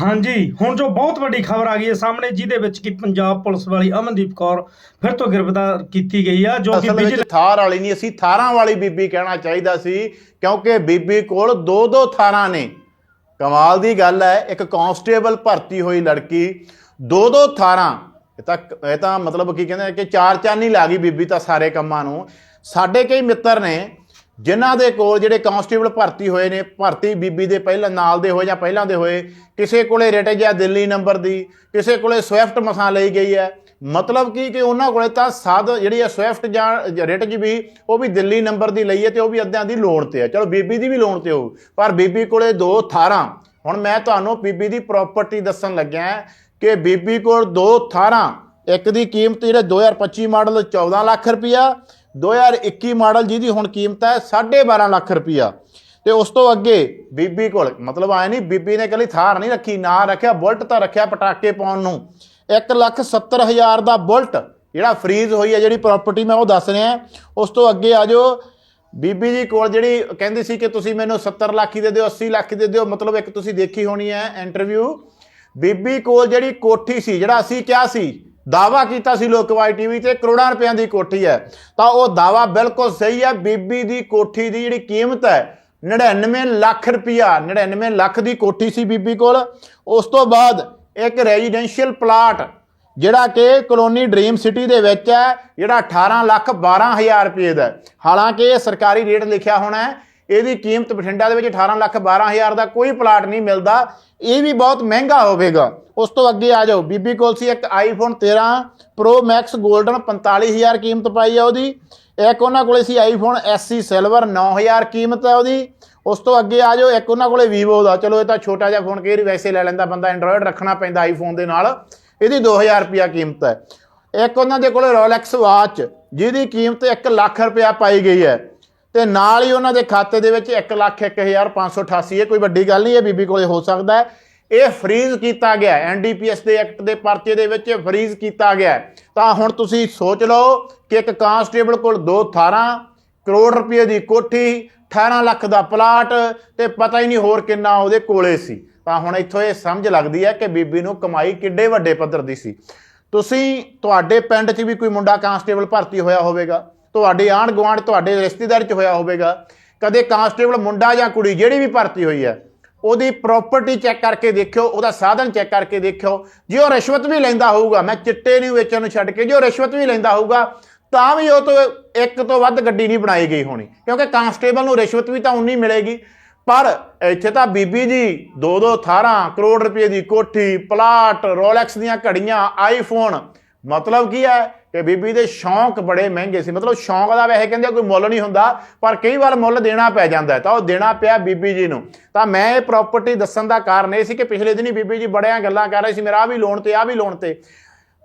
ਹਾਂਜੀ ਹੁਣ ਜੋ ਬਹੁਤ ਵੱਡੀ ਖਬਰ ਆ ਗਈ ਹੈ ਸਾਹਮਣੇ ਜਿਹਦੇ ਵਿੱਚ ਕਿ ਪੰਜਾਬ ਪੁਲਿਸ ਵਾਲੀ ਅਮਨਦੀਪ ਕੌਰ ਫਿਰ ਤੋਂ ਗ੍ਰਿਫਤਾਰ ਕੀਤੀ ਗਈ ਆ ਜੋ ਕਿ ਅਸਲ ਥਾਰ ਵਾਲੀ ਨਹੀਂ ਅਸੀਂ ਥਾਰਾਂ ਵਾਲੀ ਬੀਬੀ ਕਹਿਣਾ ਚਾਹੀਦਾ ਸੀ ਕਿਉਂਕਿ ਬੀਬੀ ਕੋਲ ਦੋ ਦੋ ਥਾਰਾਂ ਨੇ। ਕਮਾਲ ਦੀ ਗੱਲ ਹੈ ਇੱਕ ਕਾਂਸਟੇਬਲ ਭਰਤੀ ਹੋਈ ਲੜਕੀ ਦੋ ਦੋ ਥਾਰਾਂ। ਇਹ ਤਾਂ ਇਹ ਤਾਂ ਮਤਲਬ ਕੀ ਕਹਿੰਦੇ ਆ ਕਿ ਚਾਰ ਚਾਨੀ ਲਾ ਗਈ ਬੀਬੀ ਤਾਂ ਸਾਰੇ ਕੰਮਾਂ ਨੂੰ। ਸਾਡੇ ਕਈ ਮਿੱਤਰ ਨੇ ਜਿਨ੍ਹਾਂ ਦੇ ਕੋਲ ਜਿਹੜੇ ਕਾਂਸਟੇਬਲ ਭਰਤੀ ਹੋਏ ਨੇ, ਭਰਤੀ ਬੀਬੀ ਦੇ ਪਹਿਲਾਂ ਨਾਲ ਦੇ ਹੋਏ ਜਾਂ ਪਹਿਲਾਂ ਦੇ ਹੋਏ, ਕਿਸੇ ਕੋਲੇ ਰਿਟ ਜਾਂ ਦਿੱਲੀ ਨੰਬਰ ਦੀ, ਕਿਸੇ ਕੋਲੇ ਸਵਿਫਟ ਮਸਾਂ ਲਈ ਗਈ ਹੈ। ਮਤਲਬ ਕੀ ਕਿ ਉਹਨਾਂ ਕੋਲੇ ਤਾਂ ਸਾਧ ਜਿਹੜੀ ਹੈ ਸਵਿਫਟ ਜਾਂ ਰਿਟ ਜੀ ਵੀ, ਉਹ ਵੀ ਦਿੱਲੀ ਨੰਬਰ ਦੀ ਲਈ ਹੈ ਤੇ ਉਹ ਵੀ ਅੱਧਿਆਂ ਦੀ ਲੋਨ ਤੇ ਹੈ। ਚਲੋ ਬੀਬੀ ਦੀ ਵੀ ਲੋਨ ਤੇ ਹੋਊ, ਪਰ ਬੀਬੀ ਕੋਲੇ ਦੋ ਥਾਰਾਂ। ਹੁਣ ਮੈਂ ਤੁਹਾਨੂੰ ਬੀਬੀ ਦੀ ਪ੍ਰਾਪਰਟੀ ਦੱਸਣ ਲੱਗਿਆ ਕਿ ਬੀਬੀ ਕੋਲ ਦੋ ਥਾਰਾਂ। ਇੱਕ ਦੀ ਕੀਮਤ ਜਿਹੜੇ 2025 ਮਾਡਲ 14 ਲੱਖ ਰੁਪਇਆ 2021 ਮਾਡਲ ਜਿਹਦੀ ਹੁਣ ਕੀਮਤ ਹੈ 12.5 ਲੱਖ ਰੁਪਇਆ ਤੇ ਉਸ ਤੋਂ ਅੱਗੇ ਬੀਬੀ ਕੋਲ, ਮਤਲਬ ਆਏ ਨਹੀਂ, ਬੀਬੀ ਨੇ ਕੱਲੀ ਥਾਰ ਨਹੀਂ ਰੱਖੀ, ਨਾ ਰੱਖਿਆ, ਬੁਲਟ ਤਾਂ ਰੱਖਿਆ ਪਟਾਕੇ ਪਾਉਣ ਨੂੰ। 170000 ਦਾ ਬੁਲਟ, ਜਿਹੜਾ ਫਰੀਜ਼ ਹੋਈ ਹੈ, ਜਿਹੜੀ ਪ੍ਰਾਪਰਟੀ ਮੈਂ ਉਹ ਦੱਸ ਰਿਹਾ। ਉਸ ਤੋਂ ਅੱਗੇ ਆ ਜਾਓ, ਬੀਬੀ ਜੀ ਕੋਲ ਜਿਹੜੀ ਕਹਿੰਦੀ ਸੀ ਕਿ ਤੁਸੀਂ ਮੈਨੂੰ 70 ਲੱਖ ਹੀ ਦੇ ਦਿਓ 80 ਲੱਖ ਹੀ ਦੇ ਦਿਓ, ਮਤਲਬ ਇੱਕ ਤੁਸੀਂ ਦੇਖੀ ਹੋਣੀ ਹੈ ਇੰਟਰਵਿਊ ਬੀਬੀ ਕੋਲ ਜਿਹੜੀ ਕੋਠੀ ਸੀ, ਜਿਹੜਾ ਅਸੀਂ ਕਿਹਾ ਸੀ ਦਾਵਾ ਕੀਤਾ ਸੀ ਲੋਕਵਾਈ ਟੀਵੀ ਤੇ, ਕਰੋੜਾਂ ਰੁਪਈਆਂ ਦੀ ਕੋਠੀ ਹੈ। ਤਾਂ ਉਹ ਦਾਵਾ ਬਿਲਕੁਲ ਸਹੀ ਹੈ, ਬੀਬੀ ਦੀ ਕੋਠੀ ਦੀ ਜਿਹੜੀ ਕੀਮਤ ਹੈ 99 ਲੱਖ ਰੁਪਈਆ 99 ਲੱਖ ਦੀ ਕੋਠੀ ਸੀ ਬੀਬੀ ਕੋਲ। ਉਸ ਤੋਂ ਬਾਅਦ ਇੱਕ ਰੈਜ਼ੀਡੈਂਸ਼ੀਅਲ ਪਲਾਟ, ਜਿਹੜਾ ਕਿ ਕਲੋਨੀ ਡ੍ਰੀਮ ਸਿਟੀ ਦੇ ਵਿੱਚ ਹੈ, ਜਿਹੜਾ 18 ਲੱਖ 12000 ਰੁਪਏ ਦਾ ਹਾਲਾਂਕਿ ਇਹ ਸਰਕਾਰੀ ਰੇਟ ਲਿਖਿਆ ਹੋਣਾ ਹੈ ਇਹਦੀ ਕੀਮਤ ਬਠਿੰਡਾ ਦੇ ਵਿੱਚ 18 ਲੱਖ 12000 ਦਾ ਕੋਈ ਪਲਾਟ ਨਹੀਂ ਮਿਲਦਾ। ਇਹ ਵੀ ਬਹੁਤ ਮਹਿੰਗਾ ਹੋਵੇਗਾ। ਉਸ ਤੋਂ ਅੱਗੇ ਆ ਜਾਓ। ਬੀਬੀ ਕੋਲ ਸੀ ਇੱਕ ਆਈਫੋਨ 13 Pro Max 골ਡਨ 45000 ਕੀਮਤ ਪਾਈ ਆ ਉਹਦੀ। ਇੱਕ ਉਹਨਾਂ ਕੋਲੇ ਸੀ ਆਈਫੋਨ SC ਸਿਲਵਰ 9000 ਕੀਮਤ ਹੈ ਉਹਦੀ। ਉਸ ਤੋਂ ਅੱਗੇ ਆ ਜਾਓ। ਇੱਕ ਉਹਨਾਂ ਕੋਲੇ Vivo ਦਾ। ਚਲੋ, ਇਹ ਤਾਂ ਛੋਟਾ ਜਿਹਾ ਫੋਨ, ਕਈ ਵਾਰੀ ਵੈਸੇ ਲੈ ਲੈਂਦਾ ਬੰਦਾ। ਐਂਡਰੋਇਡ ਰੱਖਣਾ ਪੈਂਦਾ ਆਈਫੋਨ ਦੇ ਨਾਲ। ਇਹਦੀ 2000 ਰੁਪਿਆ ਕੀਮਤ ਹੈ। ਇੱਕ ਉਹਨਾਂ ਦੇ ਕੋਲੇ ਰੋਲੈਕਸ ਵਾਚ ਜਿਹਦੀ ਕੀਮਤ 1 ਲੱਖ ਰੁਪਇਆ ਪਾਈ ਗਈ ਹੈ। ਤੇ ਨਾਲ ਹੀ ਉਹਨਾਂ ਦੇ ਖਾਤੇ ਦੇ ਵਿੱਚ 1 ਲੱਖ 1588 ਇਹ ਕੋਈ ਵੱਡੀ ਗੱਲ ਨਹੀਂ ਹੈ ਬੀਬੀ ਕੋਲੇ ਹੋ ਸਕਦਾ ਹੈ। ਇਹ ਫਰੀਜ਼ ਕੀਤਾ ਗਿਆ ਐਨਡੀਪੀਐਸ ਦੇ ਐਕਟ ਦੇ ਪਰਚੇ ਦੇ ਵਿੱਚ ਫਰੀਜ਼ ਕੀਤਾ ਗਿਆ ਤਾਂ ਹੁਣ ਤੁਸੀਂ ਸੋਚ ਲਓ ਕਿ ਇੱਕ ਕਾਂਸਟੇਬਲ ਕੋਲ ਦੋ ਥਾਰਾਂ, ਕਰੋੜ ਰੁਪਏ ਦੀ ਕੋਠੀ 18 ਲੱਖ ਦਾ ਪਲਾਟ ਤੇ ਪਤਾ ਹੀ ਨਹੀਂ ਹੋਰ ਕਿੰਨਾ ਉਹਦੇ ਕੋਲੇ ਸੀ। ਤਾਂ ਹੁਣ ਇੱਥੋਂ ਇਹ ਸਮਝ ਲੱਗਦੀ ਹੈ ਕਿ ਬੀਬੀ ਨੂੰ ਕਮਾਈ ਕਿੱਡੇ ਵੱਡੇ ਪੱਧਰ ਦੀ ਸੀ। ਤੁਸੀਂ ਤੁਹਾਡੇ ਪਿੰਡ 'ਚ ਵੀ ਕੋਈ ਮੁੰਡਾ ਕਾਂਸਟੇਬਲ ਭਰਤੀ ਹੋਇਆ ਹੋਵੇਗਾ। ਤੁਹਾਡੇ ਆਂਢ ਗੁਆਂਢ ਤੁਹਾਡੇ ਰਿਸ਼ਤੇਦਾਰ 'ਚ ਹੋਇਆ ਹੋਵੇਗਾ, ਕਦੇ ਕਾਂਸਟੇਬਲ ਮੁੰਡਾ ਜਾਂ ਕੁੜੀ ਜਿਹੜੀ ਵੀ ਭਰਤੀ ਹੋਈ ਹੈ, ਉਹਦੀ ਪ੍ਰਾਪਰਟੀ ਚੈੱਕ ਕਰਕੇ ਦੇਖਿਓ, ਉਹਦਾ ਸਾਧਨ ਚੈੱਕ ਕਰਕੇ ਦੇਖਿਓ, ਜੇ ਉਹ ਰਿਸ਼ਵਤ ਵੀ ਲੈਂਦਾ ਹੋਊਗਾ, ਮੈਂ ਚਿੱਟੇ ਨੂੰ ਵੇਚਣ ਨੂੰ ਛੱਡ ਕੇ, ਜੇ ਉਹ ਰਿਸ਼ਵਤ ਵੀ ਲੈਂਦਾ ਹੋਊਗਾ, ਤਾਂ ਵੀ ਉਹ ਤੋਂ ਇੱਕ ਤੋਂ ਵੱਧ ਗੱਡੀ ਨਹੀਂ ਬਣਾਈ ਗਈ ਹੋਣੀ, ਕਿਉਂਕਿ ਕਾਂਸਟੇਬਲ ਨੂੰ ਰਿਸ਼ਵਤ ਵੀ ਤਾਂ ਉਨੀ ਮਿਲੇਗੀ, ਪਰ ਇੱਥੇ ਤਾਂ ਬੀਬੀ ਜੀ ਦੋ ਦੋ 18 ਕਰੋੜ ਰੁਪਏ ਦੀ ਕੋਠੀ, ਪਲਾਟ ਰੋਲੈਕਸ ਦੀਆਂ ਘੜੀਆਂ ਆਈਫੋਨ ਮਤਲਬ ਕੀ ਹੈ ਕਿ ਬੀਬੀ ਦੇ ਸ਼ੌਂਕ ਬੜੇ ਮਹਿੰਗੇ ਸੀ। ਮਤਲਬ ਸ਼ੌਂਕ ਦਾ ਵੈਸੇ ਕਹਿੰਦੇ ਕੋਈ ਮੁੱਲ ਨਹੀਂ ਹੁੰਦਾ ਪਰ ਕਈ ਵਾਰ ਮੁੱਲ ਦੇਣਾ ਪੈ ਜਾਂਦਾ ਤਾਂ ਉਹ ਦੇਣਾ ਪਿਆ ਬੀਬੀ ਜੀ ਨੂੰ। ਤਾਂ ਮੈਂ ਇਹ ਪ੍ਰਾਪਰਟੀ ਦੱਸਣ ਦਾ ਕਾਰਨ ਇਹ ਸੀ ਕਿ ਪਿਛਲੇ ਦਿਨੀ ਬੀਬੀ ਜੀ ਬੜਿਆਂ ਗੱਲਾਂ ਕਰ ਰਹੇ ਸੀ ਮੇਰਾ ਆਹ ਵੀ ਲੋਨ ਤੇ ਆ ਵੀ ਲੋਨ ਤੇ।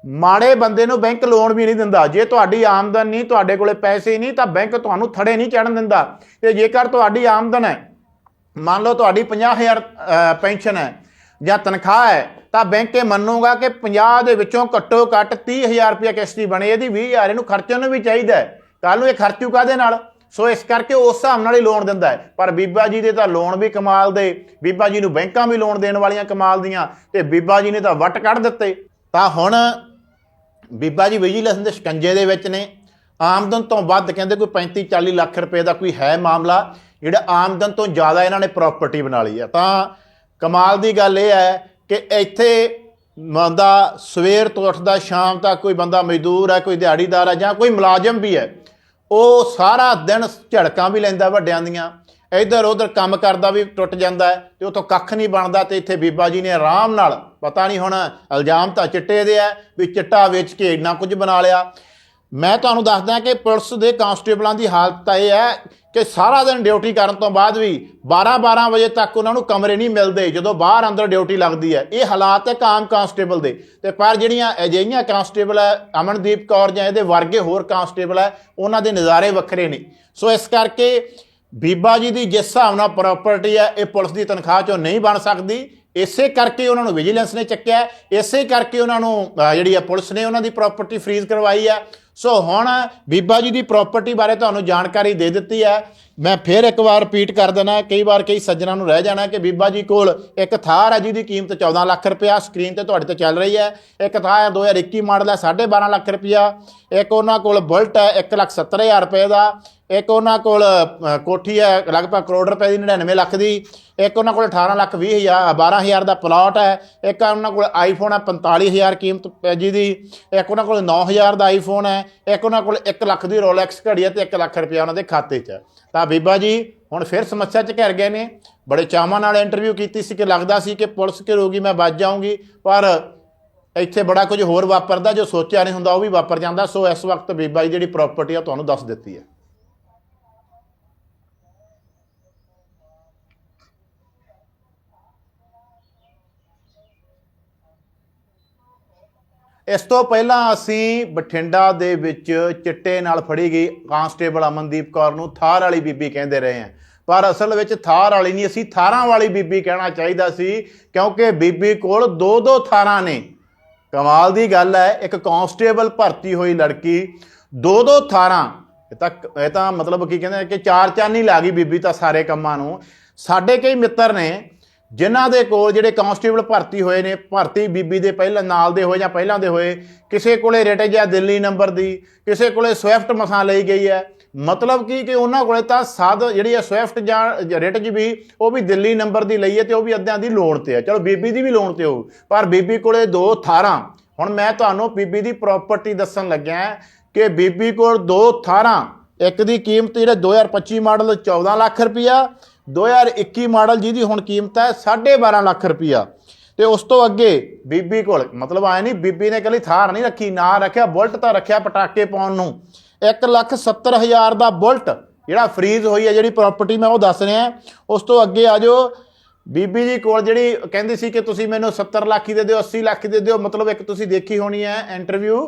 ਮਾੜੇ ਬੰਦੇ ਨੂੰ ਬੈਂਕ ਲੋਨ ਵੀ ਨਹੀਂ ਦਿੰਦਾ। ਜੇ ਤੁਹਾਡੀ ਆਮਦਨ ਨਹੀਂ ਤੁਹਾਡੇ ਕੋਲੇ ਪੈਸੇ ਨਹੀਂ ਤਾਂ ਬੈਂਕ ਤੁਹਾਨੂੰ ਥੜੇ ਨਹੀਂ ਚੜਨ ਦਿੰਦਾ। ਤੇ ਜੇਕਰ ਤੁਹਾਡੀ ਆਮਦਨ ਹੈ ਮੰਨ ਲਓ ਤੁਹਾਡੀ 50000 ਅ, ਪੈਨਸ਼ਨ ਹੈ ਜਾਂ ਤਨਖਾਹ ਹੈ, ਤਾਂ ਬੈਂਕ ਇਹ ਮੰਨੂਗਾ ਕਿ 50 ਦੇ ਵਿੱਚੋਂ ਘੱਟੋ ਘੱਟ 30000 ਰੁਪਏ ਕਿਸ਼ਤੀ ਬਣੇ, ਇਹਦੀ 20000 ਇਹਨੂੰ ਖਰਚਣ ਨੂੰ ਵੀ ਚਾਹੀਦਾ ਹੈ। ਕੱਲ ਨੂੰ ਇਹ ਖਰਚੂ ਕਾਦੇ ਨਾਲ? ਸੋ ਇਸ ਕਰਕੇ ਉਸ ਹਿਸਾਬ ਨਾਲ ਹੀ ਲੋਨ ਦਿੰਦਾ ਹੈ। ਪਰ ਬੀਬਾ ਜੀ ਦੇ ਤਾਂ ਲੋਨ ਵੀ ਕਮਾਲ ਦੇ, ਬੀਬਾ ਜੀ ਨੂੰ ਬੈਂਕਾਂ ਵੀ ਲੋਨ ਦੇਣ ਵਾਲੀਆਂ ਕਮਾਲ ਦੀਆਂ ਤੇ ਬੀਬਾ ਜੀ ਨੇ ਤਾਂ ਵੱਟ ਕੱਢ ਦਿੱਤੇ। ਤਾਂ ਹੁਣ ਬੀਬਾ ਜੀ ਵਿਜੀਲੈਂਸ ਦੇ ਸ਼ਿਕੰਜੇ ਦੇ ਵਿੱਚ ਨੇ। ਆਮਦਨ ਤੋਂ ਵੱਧ ਕਹਿੰਦੇ ਕੋਈ 35 40 ਲੱਖ ਰੁਪਏ ਦਾ ਕੋਈ ਹੈ ਮਾਮਲਾ, ਜਿਹੜਾ ਆਮਦਨ ਤੋਂ ਜ਼ਿਆਦਾ ਇਹਨਾਂ ਨੇ ਪ੍ਰਾਪਰਟੀ ਬਣਾ ਲਈ ਹੈ। ਤਾਂ ਕਮਾਲ ਦੀ ਗੱਲ ਇਹ ਹੈ ਕਿ ਇੱਥੇ ਬੰਦਾ ਸਵੇਰ ਤੋਂ ਉੱਠਦਾ, ਸ਼ਾਮ ਤੱਕ ਕੋਈ ਬੰਦਾ ਮਜ਼ਦੂਰ ਹੈ, ਕੋਈ ਦਿਹਾੜੀਦਾਰ ਹੈ ਜਾਂ ਕੋਈ ਮੁਲਾਜ਼ਮ ਵੀ ਹੈ, ਉਹ ਸਾਰਾ ਦਿਨ ਝੜਕਾਂ ਵੀ ਲੈਂਦਾ ਵੱਡਿਆਂ ਦੀਆਂ। ਇੱਧਰ ਉੱਧਰ ਕੰਮ ਕਰਦਾ ਵੀ ਟੁੱਟ ਜਾਂਦਾ ਹੈ ਤੇ ਉਤੋਂ ਕੱਖ ਨਹੀਂ ਬਣਦਾ ਤੇ ਇੱਥੇ ਬੀਬਾ ਜੀ ਨੇ ਆਰਾਮ ਨਾਲ, ਪਤਾ ਨਹੀਂ ਹੁਣ ਇਲਜ਼ਾਮ ਤਾਂ ਚਿੱਟੇ ਦੇ ਆ ਵੀ ਚਿੱਟਾ ਵੇਚ ਕੇ ਇੰਨਾ ਕੁਝ ਬਣਾ ਲਿਆ। ਮੈਂ ਤੁਹਾਨੂੰ ਦੱਸਦਾ ਕਿ ਪੁਲਿਸ ਦੇ ਕਾਂਸਟੇਬਲਾਂ ਦੀ ਹਾਲਤ ਤਾਂ ਇਹ ਹੈ ਕਿ ਸਾਰਾ ਦਿਨ ਡਿਊਟੀ ਕਰਨ ਤੋਂ ਬਾਅਦ ਵੀ 12-12 ਵਜੇ ਤੱਕ ਉਹਨਾਂ ਨੂੰ ਕਮਰੇ ਨਹੀਂ ਮਿਲਦੇ, ਜਦੋਂ ਬਾਹਰ ਅੰਦਰ ਡਿਊਟੀ ਲੱਗਦੀ ਹੈ। ਇਹ ਹਾਲਾਤ ਹੈ ਕਾਮ ਕਾਂਸਟੇਬਲ ਦੇ। ਤੇ ਪਰ ਜਿਹੜੀਆਂ ਅਜਿਹੀਆਂ ਕਾਂਸਟੇਬਲ ਹੈ, ਅਮਨਦੀਪ ਕੌਰ ਜਾਂ ਇਹਦੇ ਵਰਗੇ ਹੋਰ ਕਾਂਸਟੇਬਲ ਹੈ, ਉਹਨਾਂ ਦੇ ਨਜ਼ਾਰੇ ਵੱਖਰੇ ਨੇ। ਸੋ ਇਸ ਕਰਕੇ ਬੀਬਾ ਜੀ ਦੀ ਜਿਸ ਹਿਸਾਬ ਨਾਲ ਪ੍ਰਾਪਰਟੀ ਹੈ, ਇਹ ਪੁਲਿਸ ਦੀ ਤਨਖਾਹ ਚੋਂ ਨਹੀਂ ਬਣ ਸਕਦੀ। ਇਸੇ ਕਰਕੇ ਉਹਨਾਂ ਨੂੰ ਵਿਜੀਲੈਂਸ ਨੇ ਚੱਕਿਆ। ਇਸੇ ਕਰਕੇ ਉਹਨਾਂ ਨੂੰ ਜਿਹੜੀ ਹੈ ਪੁਲਿਸ ਨੇ ਉਹਨਾਂ ਦੀ ਪ੍ਰਾਪਰਟੀ ਫਰੀਜ਼ ਕਰਵਾਈ ਹੈ। ਸੋ ਹੁਣ ਬੀਬਾ ਜੀ ਦੀ ਪ੍ਰਾਪਰਟੀ ਬਾਰੇ ਤੁਹਾਨੂੰ ਜਾਣਕਾਰੀ ਦੇ ਦਿੱਤੀ ਹੈ। ਮੈਂ ਫਿਰ ਇੱਕ ਵਾਰ ਰਿਪੀਟ ਕਰ ਦੇਣਾ ਕਈ ਵਾਰ ਕਈ ਸੱਜਣਾ ਨੂੰ ਰਹਿ ਜਾਣਾ ਕਿ ਬੀਬਾ ਜੀ ਕੋਲ ਇੱਕ ਥਾਰ ਹੈ ਜਿਹਦੀ ਕੀਮਤ 14 ਲੱਖ ਰੁਪਇਆ ਸਕਰੀਨ ਤੇ ਤੁਹਾਡੇ ਤੇ ਚੱਲ ਰਹੀ ਹੈ। ਇੱਕ ਥਾਰ ਹੈ 2021 ਮਾਡਲ ਹੈ 12.5 ਲੱਖ ਰੁਪਇਆ। ਇੱਕ ਉਹਨਾਂ ਕੋਲ ਬੁਲਟ ਹੈ 1 ਲੱਖ 70 ਹਜ਼ਾਰ ਰੁਪਏ ਦਾ। ਇੱਕ ਉਹਨਾਂ ਕੋਲ ਕੋਠੀ ਹੈ, ਲਗਭਗ ਕਰੋੜ ਰੁਪਏ ਦੀ 99 ਲੱਖ ਦੀ। ਇੱਕ ਉਹਨਾਂ ਕੋਲ 18 ਲੱਖ 20 ਹਜ਼ਾਰ 12 ਹਜ਼ਾਰ ਦਾ ਪਲਾਟ ਹੈ। ਇੱਕ ਉਹਨਾਂ ਕੋਲ ਆਈਫੋਨ ਹੈ 45000 ਕੀਮਤ ਪ- ਜਿਹਦੀ। ਇੱਕ ਉਹਨਾਂ ਕੋਲ 9000 ਦਾ ਆਈਫੋਨ ਹੈ। ਇੱਕ ਉਹਨਾਂ ਕੋਲ 1 ਲੱਖ ਦੀ ਰੋਲੈਕਸ ਘੜੀ ਹੈ ਤੇ 1 ਲੱਖ ਰੁਪਇਆ ਉਹਨਾਂ ਦੇ ਖਾਤੇ 'ਚ ਹੈ ਤਾਂ ਬੀਬਾ ਜੀ, ਹੁਣ ਫਿਰ ਸਮੱਸਿਆ 'ਚ ਘਿਰ ਗਏ ਨੇ। ਬੜੇ ਚਾਵਾਂ ਨਾਲ ਇੰਟਰਵਿਊ ਕੀਤੀ ਸੀ ਕਿ ਲੱਗਦਾ ਸੀ ਕਿ ਪੁਲਿਸ ਘਿਰੂਗੀ ਮੈਂ ਬਚ ਜਾਊਂਗੀ। ਪਰ ਇੱਥੇ ਬੜਾ ਕੁਝ ਹੋਰ ਵਾਪਰਦਾ, ਜੋ ਸੋਚਿਆ ਨਹੀਂ ਹੁੰਦਾ, ਉਹ ਵੀ ਵਾਪਰ ਜਾਂਦਾ। ਸੋ ਇਸ ਵਕਤ ਬੀਬਾ ਜੀ, ਜਿਹੜੀ ਪ੍ਰਾਪਰਟੀ ਆ ਤੁਹਾਨੂੰ ਦੱਸ ਦਿੱਤੀ ਹੈ। ਇਸ ਤੋਂ ਪਹਿਲਾਂ ਅਸੀਂ ਬਠਿੰਡਾ ਦੇ ਵਿੱਚ ਚਿੱਟੇ ਨਾਲ ਫੜੀ ਗਈ ਕਾਂਸਟੇਬਲ ਅਮਨਦੀਪ ਕੌਰ ਨੂੰ, ਥਾਰ ਵਾਲੀ ਬੀਬੀ ਕਹਿੰਦੇ ਰਹੇ ਹਾਂ ਪਰ ਅਸਲ ਵਿੱਚ ਥਾਰ ਵਾਲੀ ਨਹੀਂ, ਅਸੀਂ ਥਾਰਾਂ ਵਾਲੀ ਬੀਬੀ ਕਹਿਣਾ ਚਾਹੀਦਾ ਸੀ, ਕਿਉਂਕਿ ਬੀਬੀ ਕੋਲ ਦੋ ਦੋ ਥਾਰਾਂ ਨੇ। ਕਮਾਲ ਦੀ ਗੱਲ ਹੈ, ਇੱਕ ਕਾਂਸਟੇਬਲ ਭਰਤੀ ਹੋਈ ਲੜਕੀ ਦੋ ਦੋ ਥਾਰਾਂ। ਇਹ ਤਾਂ ਇਹ ਤਾਂ ਮਤਲਬ ਕੀ ਕਹਿੰਦੇ ਕਿ ਚਾਰ ਚਾਨੀ ਲਾ ਗਈ ਬੀਬੀ ਤਾਂ ਸਾਰੇ ਕੰਮਾਂ ਨੂੰ। ਸਾਡੇ ਕਈ ਮਿੱਤਰ ਨੇ ਜਿਨ੍ਹਾਂ ਦੇ ਕੋਲ ਜਿਹੜੇ ਕਾਂਸਟੇਬਲ ਭਰਤੀ ਹੋਏ ਨੇ, ਭਰਤੀ ਬੀਬੀ ਦੇ ਪਹਿਲਾਂ ਨਾਲ ਦੇ ਹੋਏ ਜਾਂ ਪਹਿਲਾਂ ਦੇ ਹੋਏ, ਕਿਸੇ ਕੋਲੇ ਰੇਟ ਹੈ ਦਿੱਲੀ ਨੰਬਰ ਦੀ, ਕਿਸੇ ਕੋਲੇ ਸਵਿਫਟ ਮਸਾਂ ਲਈ ਗਈ ਹੈ। ਮਤਲਬ ਕੀ ਕਿ ਉਹਨਾਂ ਕੋਲੇ ਤਾਂ ਸਾਧ ਜਿਹੜੀ ਹੈ ਸਵਿਫਟ ਜਾਂ ਰੇਟ ਵੀ, ਉਹ ਵੀ ਦਿੱਲੀ ਨੰਬਰ ਦੀ ਲਈ ਹੈ ਤੇ ਉਹ ਵੀ ਅੱਧਿਆਂ ਦੀ ਲੋਨ ਤੇ ਹੈ। ਚਲੋ ਬੀਬੀ ਦੀ ਵੀ ਲੋਨ ਤੇ ਹੋਊ, ਪਰ ਬੀਬੀ ਕੋਲੇ ਦੋ ਥਾਰਾਂ। ਹੁਣ ਮੈਂ ਤੁਹਾਨੂੰ ਬੀਬੀ ਦੀ ਪ੍ਰਾਪਰਟੀ ਦੱਸਣ ਲੱਗਿਆ ਕਿ ਬੀਬੀ ਕੋਲ ਦੋ ਥਾਰਾਂ। ਇੱਕ ਦੀ ਕੀਮਤ ਜਿਹੜਾ 2025 ਮਾਡਲ 14 ਲੱਖ ਰੁਪਇਆ 2021 ਮਾਡਲ ਜਿਹਦੀ ਹੁਣ ਕੀਮਤ ਹੈ 12.5 ਲੱਖ ਰੁਪਇਆ ਤੇ ਉਸ ਤੋਂ ਅੱਗੇ ਬੀਬੀ ਕੋਲ, ਮਤਲਬ ਆਏ ਨਹੀਂ, ਬੀਬੀ ਨੇ ਕੱਲੀ ਥਾਰ ਨਹੀਂ ਰੱਖੀ, ਨਾ ਰੱਖਿਆ, ਬੁਲਟ ਤਾਂ ਰੱਖਿਆ ਪਟਾਕੇ ਪਾਉਣ ਨੂੰ। 1 ਲੱਖ 70 ਹਜ਼ਾਰ ਦਾ ਬੁਲਟ, ਜਿਹੜਾ ਫਰੀਜ਼ ਹੋਈ ਹੈ, ਜਿਹੜੀ ਪ੍ਰਾਪਰਟੀ ਮੈਂ ਉਹ ਦੱਸ ਰਿਹਾ। ਉਸ ਤੋਂ ਅੱਗੇ ਆ ਜਾਓ, ਬੀਬੀ ਜੀ ਕੋਲ ਜਿਹੜੀ ਕਹਿੰਦੀ ਸੀ ਕਿ ਤੁਸੀਂ ਮੈਨੂੰ 70 ਲੱਖ ਹੀ ਦੇ ਦਿਓ 80 ਲੱਖ ਦੇ ਦਿਓ, ਮਤਲਬ ਇੱਕ ਤੁਸੀਂ ਦੇਖੀ ਹੋਣੀ ਹੈ ਇੰਟਰਵਿਊ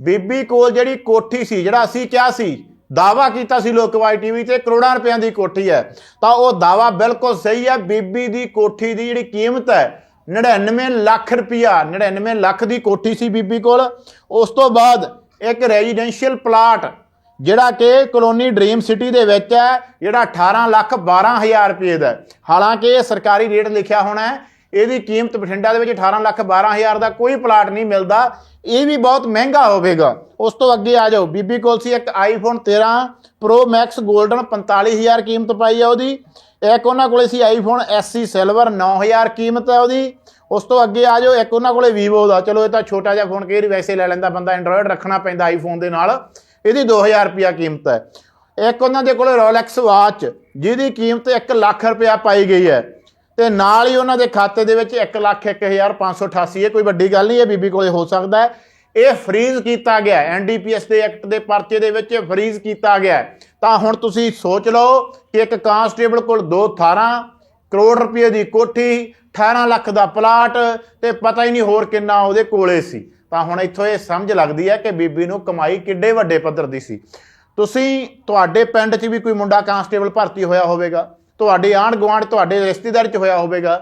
ਬੀਬੀ ਕੋਲ ਜਿਹੜੀ ਕੋਠੀ ਸੀ, ਜਿਹੜਾ ਅਸੀਂ ਕਿਹਾ ਸੀ ਦਾਵਾ ਕੀਤਾ ਸੀ ਲੋਕਵਾਈ ਟੀਵੀ ਤੇ ਕਰੋੜਾਂ ਰੁਪਈਆਂ ਦੀ ਕੋਠੀ ਹੈ। ਤਾਂ ਉਹ ਦਾਵਾ ਬਿਲਕੁਲ ਸਹੀ ਹੈ, ਬੀਬੀ ਦੀ ਕੋਠੀ ਦੀ ਜਿਹੜੀ ਕੀਮਤ ਹੈ 99 ਲੱਖ ਰੁਪਈਆ 99 ਲੱਖ ਦੀ ਕੋਠੀ ਸੀ ਬੀਬੀ ਕੋਲ। ਉਸ ਤੋਂ ਬਾਅਦ ਇੱਕ ਰੈਜ਼ੀਡੈਂਸ਼ੀਅਲ ਪਲਾਟ, ਜਿਹੜਾ ਕਿ ਕਲੋਨੀ ਡ੍ਰੀਮ ਸਿਟੀ ਦੇ ਵਿੱਚ ਹੈ, ਜਿਹੜਾ 18 ਲੱਖ 12 ਹਜ਼ਾਰ ਰੁਪਏ ਦਾ ਹਾਲਾਂਕਿ ਇਹ ਸਰਕਾਰੀ ਰੇਟ ਲਿਖਿਆ ਹੋਣਾ ਹੈ ਇਹਦੀ ਕੀਮਤ ਬਠਿੰਡਾ ਦੇ ਵਿੱਚ 18 ਲੱਖ 12 ਹਜ਼ਾਰ ਦਾ ਕੋਈ ਪਲਾਟ ਨਹੀਂ ਮਿਲਦਾ, ਇਹ ਵੀ ਬਹੁਤ ਮਹਿੰਗਾ ਹੋਵੇਗਾ। ਉਸ ਤੋਂ ਅੱਗੇ ਆ ਜਾਓ, ਬੀਬੀ ਕੋਲ ਸੀ ਇੱਕ ਆਈਫੋਨ 13 Pro Max 골ਡਨ 45000 ਕੀਮਤ ਪਾਈ ਆ ਉਹਦੀ। ਇੱਕ ਉਹਨਾਂ ਕੋਲੇ ਸੀ ਆਈਫੋਨ SC ਸਿਲਵਰ 9000 ਕੀਮਤ ਹੈ ਉਹਦੀ। ਉਸ ਤੋਂ ਅੱਗੇ ਆ ਜਾਓ, ਇੱਕ ਉਹਨਾਂ ਕੋਲੇ Vivo ਦਾ। ਚਲੋ, ਇਹ ਤਾਂ ਛੋਟਾ ਜਿਹਾ ਫੋਨ ਕਈ ਵਾਰੀ ਵੈਸੇ ਲੈ ਲੈਂਦਾ ਬੰਦਾ ਐਂਡਰੋਇਡ ਰੱਖਣਾ ਪੈਂਦਾ ਆਈਫੋਨ ਦੇ ਨਾਲ। ਇਹਦੀ 2000 ਰੁਪਿਆ ਕੀਮਤ ਹੈ। ਇੱਕ ਉਹਨਾਂ ਦੇ ਕੋਲੇ ਰੋਲੈਕਸ ਵਾਚ ਜਿਹਦੀ ਕੀਮਤ 1 ਲੱਖ ਰੁਪਇਆ ਪਾਈ ਗਈ ਹੈ। ਤੇ ਨਾਲ ਹੀ ਉਹਨਾਂ ਦੇ ਖਾਤੇ ਦੇ ਵਿੱਚ 1 ਲੱਖ 1588 ਇਹ ਕੋਈ ਵੱਡੀ ਗੱਲ ਨਹੀਂ ਹੈ ਬੀਬੀ ਕੋਲੇ ਹੋ ਸਕਦਾ ਹੈ। ਇਹ ਫਰੀਜ਼ ਕੀਤਾ ਗਿਆ ਐਨਡੀਪੀਐਸ ਦੇ ਐਕਟ ਦੇ ਪਰਚੇ ਦੇ ਵਿੱਚ ਫਰੀਜ਼ ਕੀਤਾ ਗਿਆ ਤਾਂ ਹੁਣ ਤੁਸੀਂ ਸੋਚ ਲਓ ਕਿ ਇੱਕ ਕਾਂਸਟੇਬਲ ਕੋਲ ਦੋ ਥਾਰਾਂ, ਕਰੋੜ ਰੁਪਏ ਦੀ ਕੋਠੀ 18 ਲੱਖ ਦਾ ਪਲਾਟ ਤੇ ਪਤਾ ਹੀ ਨਹੀਂ ਹੋਰ ਕਿੰਨਾ ਉਹਦੇ ਕੋਲੇ ਸੀ। ਤਾਂ ਹੁਣ ਇੱਥੋਂ ਇਹ ਸਮਝ ਲੱਗਦੀ ਹੈ ਕਿ ਬੀਬੀ ਨੂੰ ਕਮਾਈ ਕਿੱਡੇ ਵੱਡੇ ਪੱਧਰ ਦੀ ਸੀ। ਤੁਸੀਂ ਤੁਹਾਡੇ ਪਿੰਡ 'ਚ ਵੀ ਕੋਈ ਮੁੰਡਾ ਕਾਂਸਟੇਬਲ ਭਰਤੀ ਹੋਇਆ ਹੋਵੇਗਾ। ਤੁਹਾਡੇ ਆਂਢ ਗੁਆਂਢ ਤੁਹਾਡੇ ਰਿਸ਼ਤੇਦਾਰ 'ਚ ਹੋਇਆ ਹੋਵੇਗਾ,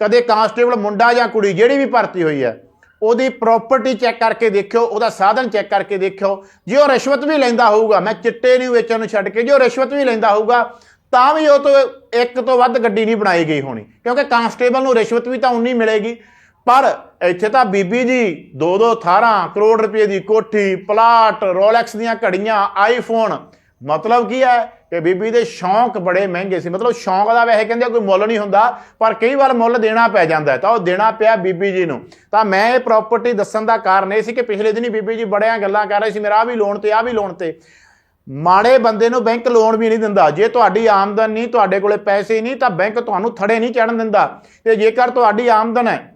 ਕਦੇ ਕਾਂਸਟੇਬਲ ਮੁੰਡਾ ਜਾਂ ਕੁੜੀ ਜਿਹੜੀ ਵੀ ਭਰਤੀ ਹੋਈ ਹੈ, ਉਹਦੀ ਪ੍ਰਾਪਰਟੀ ਚੈੱਕ ਕਰਕੇ ਦੇਖਿਓ, ਉਹਦਾ ਸਾਧਨ ਚੈੱਕ ਕਰਕੇ ਦੇਖਿਓ, ਜੇ ਉਹ ਰਿਸ਼ਵਤ ਵੀ ਲੈਂਦਾ ਹੋਊਗਾ, ਮੈਂ ਚਿੱਟੇ ਨੂੰ ਵੇਚਣ ਨੂੰ ਛੱਡ ਕੇ, ਜੇ ਉਹ ਰਿਸ਼ਵਤ ਵੀ ਲੈਂਦਾ ਹੋਊਗਾ, ਤਾਂ ਵੀ ਉਹ ਤੋਂ ਇੱਕ ਤੋਂ ਵੱਧ ਗੱਡੀ ਨਹੀਂ ਬਣਾਈ ਗਈ ਹੋਣੀ, ਕਿਉਂਕਿ ਕਾਂਸਟੇਬਲ ਨੂੰ ਰਿਸ਼ਵਤ ਵੀ ਤਾਂ ਉਨੀ ਮਿਲੇਗੀ। ਪਰ ਇੱਥੇ ਤਾਂ ਬੀਬੀ ਜੀ ਦੋ ਦੋ 18 ਕਰੋੜ ਰੁਪਏ ਦੀ ਕੋਠੀ, ਪਲਾਟ, ਰੋਲੈਕਸ ਦੀਆਂ ਘੜੀਆਂ ਆਈਫੋਨ ਮਤਲਬ ਕੀ ਹੈ ਕਿ ਬੀਬੀ ਦੇ ਸ਼ੌਂਕ ਬੜੇ ਮਹਿੰਗੇ ਸੀ। ਮਤਲਬ ਸ਼ੌਂਕ ਦਾ ਵੈਸੇ ਕਹਿੰਦੇ ਕੋਈ ਮੁੱਲ ਨਹੀਂ ਹੁੰਦਾ ਪਰ ਕਈ ਵਾਰ ਮੁੱਲ ਦੇਣਾ ਪੈ ਜਾਂਦਾ ਤਾਂ ਉਹ ਦੇਣਾ ਪਿਆ ਬੀਬੀ ਜੀ ਨੂੰ। ਤਾਂ ਮੈਂ ਇਹ ਪ੍ਰਾਪਰਟੀ ਦੱਸਣ ਦਾ ਕਾਰਨ ਇਹ ਸੀ ਕਿ ਪਿਛਲੇ ਦਿਨੀ ਬੀਬੀ ਜੀ ਬੜਿਆਂ ਗੱਲਾਂ ਕਰ ਰਹੇ ਸੀ ਮੇਰਾ ਆ ਵੀ ਲੋਨ ਤੇ ਆ ਵੀ ਲੋਨ ਤੇ। ਮਾੜੇ ਬੰਦੇ ਨੂੰ ਬੈਂਕ ਲੋਨ ਵੀ ਨਹੀਂ ਦਿੰਦਾ। ਜੇ ਤੁਹਾਡੀ ਆਮਦਨ ਨਹੀਂ ਤੁਹਾਡੇ ਕੋਲੇ ਪੈਸੇ ਨਹੀਂ ਤਾਂ ਬੈਂਕ ਤੁਹਾਨੂੰ ਥੜੇ ਨਹੀਂ ਚੜਨ ਦਿੰਦਾ। ਤੇ ਜੇਕਰ ਤੁਹਾਡੀ ਆਮਦਨ ਹੈ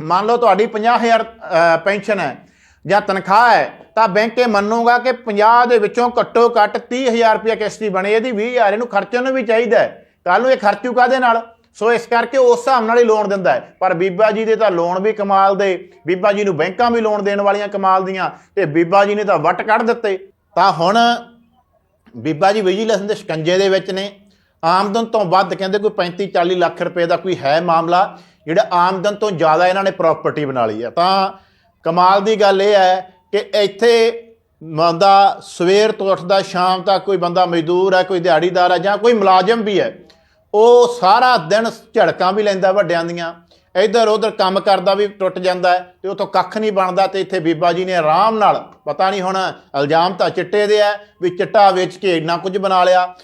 ਮੰਨ ਲਓ ਤੁਹਾਡੀ 50000 ਅ, ਪੈਨਸ਼ਨ ਹੈ ਜਾਂ ਤਨਖਾਹ ਹੈ ਤਾਂ ਬੈਂਕ ਇਹ ਮੰਨੂਗਾ ਕਿ 50 ਦੇ ਵਿੱਚੋਂ ਘੱਟੋ ਘੱਟ 30000 ਰੁਪਏ ਕਿਸ਼ਤੀ ਬਣੇ, ਇਹਦੀ 20000 ਇਹਨੂੰ ਖਰਚਣ ਨੂੰ ਵੀ ਚਾਹੀਦਾ ਹੈ। ਕੱਲ ਨੂੰ ਇਹ ਖਰਚੂ ਕਾਦੇ ਨਾਲ। ਸੋ ਇਸ ਕਰਕੇ ਉਸ ਹਿਸਾਬ ਨਾਲ ਹੀ ਲੋਨ ਦਿੰਦਾ ਹੈ। ਪਰ ਬੀਬਾ ਜੀ ਦੇ ਤਾਂ ਲੋਨ ਵੀ ਕਮਾਲ ਦੇ। ਬੀਬਾ ਜੀ ਨੂੰ ਬੈਂਕਾਂ ਵੀ ਲੋਨ ਦੇਣ ਵਾਲੀਆਂ ਕਮਾਲ ਦੀਆਂ ਤੇ ਬੀਬਾ ਜੀ ਨੇ ਤਾਂ ਵੱਟ ਕੱਢ ਦਿੱਤੇ। ਤਾਂ ਹੁਣ ਬੀਬਾ ਜੀ ਵਿਜੀਲੈਂਸ ਦੇ ਸ਼ਿਕੰਜੇ ਦੇ ਵਿੱਚ ਨੇ। ਆਮਦਨ ਤੋਂ ਵੱਧ ਕਹਿੰਦੇ ਕੋਈ 35 40 ਲੱਖ ਰੁਪਏ ਦਾ ਕੋਈ ਹੈ ਮਾਮਲਾ। ਜਿਹੜਾ ਆਮਦਨ ਤੋਂ ਜ਼ਿਆਦਾ ਇਹਨਾਂ ਨੇ ਪ੍ਰਾਪਰਟੀ ਬਣਾ ਲਈ ਹੈ। ਤਾਂ ਕਮਾਲ ਦੀ ਗੱਲ ਇਹ ਹੈ ਕਿ ਇੱਥੇ ਬੰਦਾ ਸਵੇਰ ਤੋਂ ਉੱਠਦਾ, ਸ਼ਾਮ ਤੱਕ ਕੋਈ ਬੰਦਾ ਮਜ਼ਦੂਰ ਹੈ, ਕੋਈ ਦਿਹਾੜੀਦਾਰ ਹੈ ਜਾਂ ਕੋਈ ਮੁਲਾਜ਼ਮ ਵੀ ਹੈ, ਉਹ ਸਾਰਾ ਦਿਨ ਝੜਕਾਂ ਵੀ ਲੈਂਦਾ ਵੱਡਿਆਂ ਦੀਆਂ। ਇੱਧਰ ਉੱਧਰ ਕੰਮ ਕਰਦਾ ਵੀ ਟੁੱਟ ਜਾਂਦਾ ਹੈ ਤੇ ਉਤੋਂ ਕੱਖ ਨਹੀਂ ਬਣਦਾ ਤੇ ਇੱਥੇ ਬੀਬਾ ਜੀ ਨੇ ਆਰਾਮ ਨਾਲ, ਪਤਾ ਨਹੀਂ ਹੁਣ ਇਲਜ਼ਾਮ ਤਾਂ ਚਿੱਟੇ ਦੇ ਆ ਵੀ ਚਿੱਟਾ ਵੇਚ ਕੇ ਇੰਨਾ ਕੁਝ ਬਣਾ ਲਿਆ।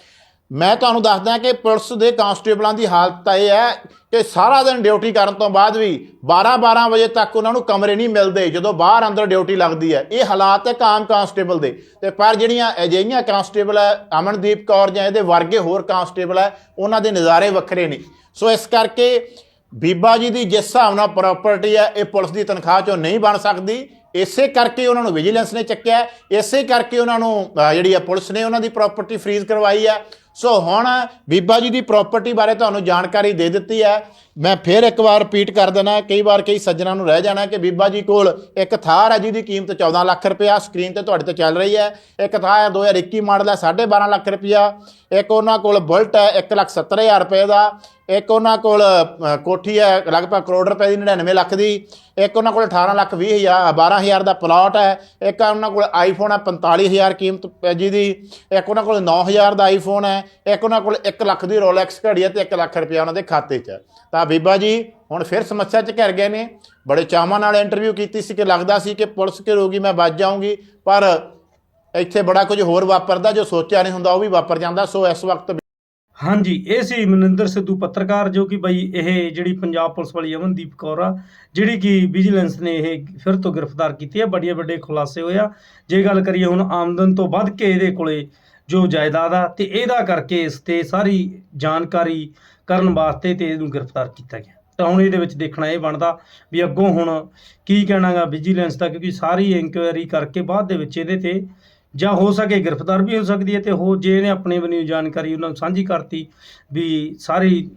ਮੈਂ ਤੁਹਾਨੂੰ ਦੱਸਦਾ ਕਿ ਪੁਲਿਸ ਦੇ ਕਾਂਸਟੇਬਲਾਂ ਦੀ ਹਾਲਤ ਤਾਂ ਇਹ ਹੈ ਕਿ ਸਾਰਾ ਦਿਨ ਡਿਊਟੀ ਕਰਨ ਤੋਂ ਬਾਅਦ ਵੀ 12-12 ਵਜੇ ਤੱਕ ਉਹਨਾਂ ਨੂੰ ਕਮਰੇ ਨਹੀਂ ਮਿਲਦੇ, ਜਦੋਂ ਬਾਹਰ ਅੰਦਰ ਡਿਊਟੀ ਲੱਗਦੀ ਹੈ। ਇਹ ਹਾਲਾਤ ਹੈ ਕਾਮ ਕਾਂਸਟੇਬਲ ਦੇ। ਤੇ ਪਰ ਜਿਹੜੀਆਂ ਅਜਿਹੀਆਂ ਕਾਂਸਟੇਬਲ ਹੈ, ਅਮਨਦੀਪ ਕੌਰ ਜਾਂ ਇਹਦੇ ਵਰਗੇ ਹੋਰ ਕਾਂਸਟੇਬਲ ਹੈ, ਉਹਨਾਂ ਦੇ ਨਜ਼ਾਰੇ ਵੱਖਰੇ ਨੇ। ਸੋ ਇਸ ਕਰਕੇ ਬੀਬਾ ਜੀ ਦੀ ਜਿਸ ਹਿਸਾਬ ਨਾਲ ਪ੍ਰਾਪਰਟੀ ਹੈ, ਇਹ ਪੁਲਿਸ ਦੀ ਤਨਖਾਹ ਚੋਂ ਨਹੀਂ ਬਣ ਸਕਦੀ। ਇਸੇ ਕਰਕੇ ਉਹਨਾਂ ਨੂੰ ਵਿਜੀਲੈਂਸ ਨੇ ਚੱਕਿਆ। ਇਸੇ ਕਰਕੇ ਉਹਨਾਂ ਨੂੰ ਜਿਹੜੀ ਹੈ ਪੁਲਿਸ ਨੇ ਉਹਨਾਂ ਦੀ ਪ੍ਰਾਪਰਟੀ ਫ੍ਰੀਜ਼ ਕਰਵਾਈ ਹੈ। ਸੋ ਹੁਣ ਬੀਬਾ ਜੀ ਦੀ ਪ੍ਰਾਪਰਟੀ ਬਾਰੇ ਤੁਹਾਨੂੰ ਜਾਣਕਾਰੀ ਦੇ ਦਿੱਤੀ ਹੈ। ਮੈਂ ਫਿਰ ਇੱਕ ਵਾਰ ਰਿਪੀਟ ਕਰ ਦੇਣਾ ਕਈ ਵਾਰ ਕਈ ਸੱਜਣਾ ਨੂੰ ਰਹਿ ਜਾਣਾ ਕਿ ਬੀਬਾ ਜੀ ਕੋਲ ਇੱਕ ਥਾਰ ਹੈ ਜਿਹਦੀ ਕੀਮਤ 14 ਲੱਖ ਰੁਪਇਆ ਸਕਰੀਨ ਤੇ ਤੁਹਾਡੇ ਤੇ ਚੱਲ ਰਹੀ ਹੈ। ਇੱਕ ਥਾਰ ਹੈ 2021 ਮਾਡਲ ਹੈ 12.5 ਲੱਖ ਰੁਪਇਆ। ਇੱਕ ਉਹਨਾਂ ਕੋਲ ਬੁਲਟ ਹੈ 1 ਲੱਖ 70 ਹਜ਼ਾਰ ਰੁਪਏ ਦਾ। ਇੱਕ ਉਹਨਾਂ ਕੋਲ ਕੋਠੀ ਹੈ, ਲਗਭਗ ਕਰੋੜ ਰੁਪਏ ਦੀ 99 ਲੱਖ ਦੀ। ਇੱਕ ਉਹਨਾਂ ਕੋਲ 18 ਲੱਖ 20 ਹਜ਼ਾਰ 12 ਹਜ਼ਾਰ ਦਾ ਪਲਾਟ ਹੈ। ਇੱਕ ਉਹਨਾਂ ਕੋਲ ਆਈਫੋਨ ਹੈ 45000 ਕੀਮਤ ਹੈ ਜਿਹਦੀ। ਇੱਕ ਉਹਨਾਂ ਕੋਲ 9000 ਦਾ ਆਈਫੋਨ ਹੈ। ਇੱਕ ਉਹਨਾਂ ਕੋਲ 1 ਲੱਖ ਦੀ ਰੋਲੈਕਸ ਘੜੀ ਹੈ ਤੇ 1 ਲੱਖ ਰੁਪਇਆ ਉਹਨਾਂ ਦੇ ਖਾਤੇ 'ਚ ਤਾਂ ਬੀਬਾ ਜੀ, ਹੁਣ ਫਿਰ ਸਮੱਸਿਆ 'ਚ ਘਿਰ ਗਏ ਨੇ। ਬੜੇ ਚਾਵਾਂ ਨਾਲ ਇੰਟਰਵਿਊ ਕੀਤੀ ਸੀ ਕਿ ਲੱਗਦਾ ਸੀ ਕਿ ਪੁਲਿਸ ਘਿਰੂਗੀ ਮੈਂ ਬਚ ਜਾਊਂਗੀ, ਪਰ ਇੱਥੇ ਬੜਾ ਕੁਝ ਹੋਰ ਵਾਪਰਦਾ ਜੋ ਸੋਚਿਆ ਨਹੀਂ ਹੁੰਦਾ, ਉਹ ਵੀ ਵਾਪਰ ਜਾਂਦਾ। ਸੋ ਇਸ ਵਕਤ ਹਾਂਜੀ, ਇਹ ਸੀ ਮਨਿੰਦਰ ਸਿੱਧੂ ਪੱਤਰਕਾਰ, ਜੋ ਕਿ ਬਈ ਇਹ ਜਿਹੜੀ ਪੰਜਾਬ ਪੁਲਿਸ ਵਾਲੀ ਅਮਨਦੀਪ ਕੌਰ ਆ, ਜਿਹੜੀ ਕਿ ਵਿਜੀਲੈਂਸ ਨੇ ਇਹ ਫਿਰ ਤੋਂ ਗ੍ਰਿਫਤਾਰ ਕੀਤੀ ਹੈ। ਵੱਡੇ ਵੱਡੇ ਖੁਲਾਸੇ ਹੋਇਆ ਜੇ ਗੱਲ ਕਰੀਏ ਹੁਣ ਆਮਦਨ ਤੋਂ ਵੱਧ ਕੇ ਇਹਦੇ ਕੋਲੇ ਜੋ ਜਾਇਦਾਦ ਆ ਤੇ ਇਹਦਾ ਕਰਕੇ ਇਸ ਤੇ ਸਾਰੀ ਜਾਣਕਾਰੀ ਕਰਨ ਵਾਸਤੇ ਤੇ ਇਹਨੂੰ ਗ੍ਰਿਫਤਾਰ ਕੀਤਾ ਗਿਆ। ਤਾਂ ਹੁਣ ਇਹਦੇ ਵਿੱਚ ਦੇਖਣਾ ਇਹ ਬਣਦਾ ਵੀ ਅੱਗੋਂ ਹੁਣ ਕੀ ਕਹਿਣਾਗਾ ਵਿਜੀਲੈਂਸ ਦਾ ਕਿਉਂਕਿ ਸਾਰੀ ਇਨਕੁਆਇਰੀ ਕਰਕੇ ਬਾਅਦ ਦੇ ਵਿੱਚ ਇਹਦੇ ਤੇ ਜਾਂ ਹੋ ਸਕੇ ਗ੍ਰਿਫਤਾਰ ਵੀ ਹੋ ਸਕਦੀ ਹੈ ਤੇ ਹੋ ਜੇ ਇਹਨੇ ਆਪਣੇ ਬਣੀ ਜਾਣਕਾਰੀ ਉਹਨਾਂ ਨੂੰ ਸਾਂਝੀ ਕਰਤੀ ਵੀ ਸਾਰੀ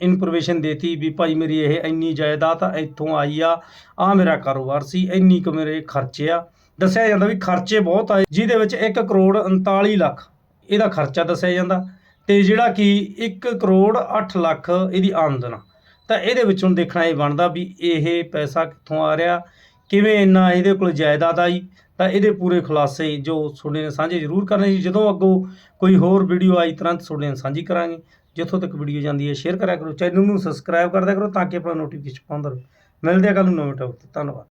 ਇਨਫੋਰਮੇਸ਼ਨ ਦੇਤੀ ਵੀ ਭਾਈ ਮੇਰੀ ਇਹ ਇੰਨੀ ਜਾਇਦਾਦ ਆ, ਇੱਥੋਂ ਆਈ ਆ ਆ ਮੇਰਾ ਕਾਰੋਬਾਰ ਸੀ, ਇੰਨੀ ਕੁ ਮੇਰੇ ਖਰਚੇ ਆ ਦੱਸਿਆ ਜਾਂਦਾ ਵੀ ਖਰਚੇ ਬਹੁਤ ਆਏ, ਜਿਹਦੇ ਵਿੱਚ 1 ਕਰੋੜ 39 ਲੱਖ ਇਹਦਾ ਖਰਚਾ ਦੱਸਿਆ ਜਾਂਦਾ ਤੇ ਜਿਹੜਾ ਕਿ 1 ਕਰੋੜ 8 ਲੱਖ ਇਹਦੀ ਆਮਦਨ। ਆ ਤਾਂ ਇਹਦੇ ਵਿੱਚੋਂ ਦੇਖਣਾ ਇਹ ਬਣਦਾ ਵੀ ਇਹ ਪੈਸਾ ਕਿੱਥੋਂ ਆ ਰਿਹਾ, ਕਿਵੇਂ ਇੰਨਾ ਇਹਦੇ ਕੋਲ ਜਾਇਦਾਦ ਆਈ, ਤਾਂ ਇਹਦੇ ਪੂਰੇ ਖੁਲਾਸੇ ਜੋ ਤੁਹਾਡੇ ਨੇ ਸਾਂਝੇ ਜ਼ਰੂਰ ਕਰਨੇ ਜੀ। ਜਦੋਂ ਅੱਗੋਂ ਕੋਈ ਹੋਰ ਵੀਡੀਓ ਆਈ, ਤੁਰੰਤ ਤੁਹਾਡੇ ਨਾਲ ਸਾਂਝੀ ਕਰਾਂਗੇ। ਜਿੱਥੋਂ ਤੱਕ ਵੀਡੀਓ ਜਾਂਦੀ ਹੈ ਸ਼ੇਅਰ ਕਰਿਆ ਕਰੋ ਚੈਨਲ ਨੂੰ ਸਬਸਕ੍ਰਾਈਬ ਕਰਦਿਆ ਕਰੋ ਤਾਂ ਕਿ ਆਪਣਾ ਨੋਟੀਫਿਕੇਸ਼ਨ ਪਾਉਂਦਾ ਰਹੇ। ਮਿਲਦੇ ਆ ਕੱਲ ਨੂੰ ਨਵੇਂ ਟੌਪਿਕ ਤੇ। ਧੰਨਵਾਦ।